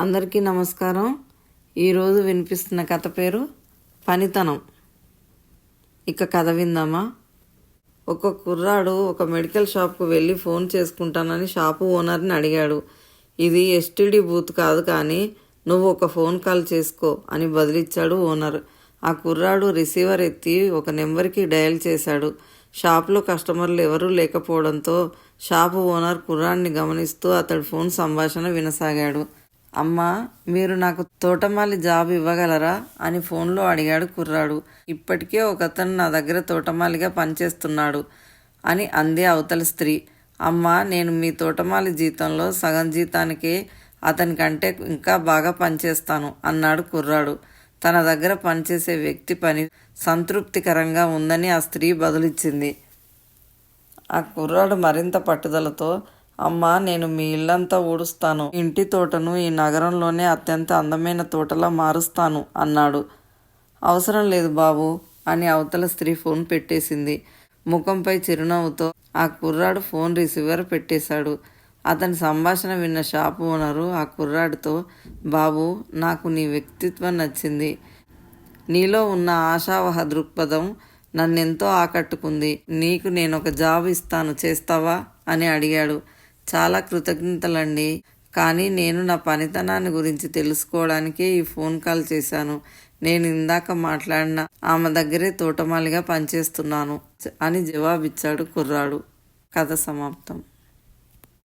అందరికీ నమస్కారం. ఈరోజు వినిపిస్తున్న కథ పేరు పనితనం. ఇక కథ విందామా? ఒక కుర్రాడు ఒక మెడికల్ షాప్కు వెళ్ళి ఫోన్ చేసుకుంటానని షాపు ఓనర్ని అడిగాడు. ఇది ఎస్టీడీ బూత్ కాదు కానీ నువ్వు ఒక ఫోన్ కాల్ చేసుకో అని బదిలిచ్చాడు ఓనర్. ఆ కుర్రాడు రిసీవర్ ఎత్తి ఒక నెంబర్కి డయల్ చేశాడు. షాప్లో కస్టమర్లు ఎవరూ లేకపోవడంతో షాపు ఓనర్ కుర్రాడిని గమనిస్తూ అతడి ఫోన్ సంభాషణ వినసాగాడు. అమ్మా మీరు నాకు తోటమాలి జాబ్ ఇవ్వగలరా? అని ఫోన్లో అడిగాడు కుర్రాడు. ఇప్పటికే ఒకతను నా దగ్గర తోటమాలిగా పనిచేస్తున్నాడు అని అంది అవతల స్త్రీ. అమ్మా నేను మీ తోటమాలి జీతంలో సగం జీతానికే అతనికంటే ఇంకా బాగా పనిచేస్తాను అన్నాడు కుర్రాడు. తన దగ్గర పనిచేసే వ్యక్తి పని సంతృప్తికరంగా ఉందని ఆ స్త్రీ బదులిచ్చింది. ఆ కుర్రాడు మరింత పట్టుదలతో అమ్మా నేను మీ ఇల్లంతా ఊడుస్తాను. ఇంటి తోటను ఈ నగరంలోనే అత్యంత అందమైన తోటలా మారుస్తాను అన్నాడు. అవసరం లేదు బాబు అని అవతల స్త్రీ ఫోన్ పెట్టేసింది. ముఖంపై చిరునవ్వుతో ఆ కుర్రాడు ఫోన్ రిసీవర్ పెట్టేశాడు. అతని సంభాషణ విన్న షాపు ఓనరు ఆ కుర్రాడితో బాబు నాకు నీ వ్యక్తిత్వం నచ్చింది. నీలో ఉన్న ఆశావహ దృక్పథం నన్నెంతో ఆకట్టుకుంది. నీకు నేను ఒక జాబ్ ఇస్తాను చేస్తావా? అని అడిగాడు. చాలా కృతజ్ఞతలండి. కానీ నేను నా పనితనాన్ని గురించి తెలుసుకోవడానికే ఈ ఫోన్ కాల్ చేశాను. నేను ఇందాక మాట్లాడిన ఆమె దగ్గరే తోటమాలిగా పనిచేస్తున్నాను అని జవాబిచ్చాడు కుర్రాడు. కథ సమాప్తం.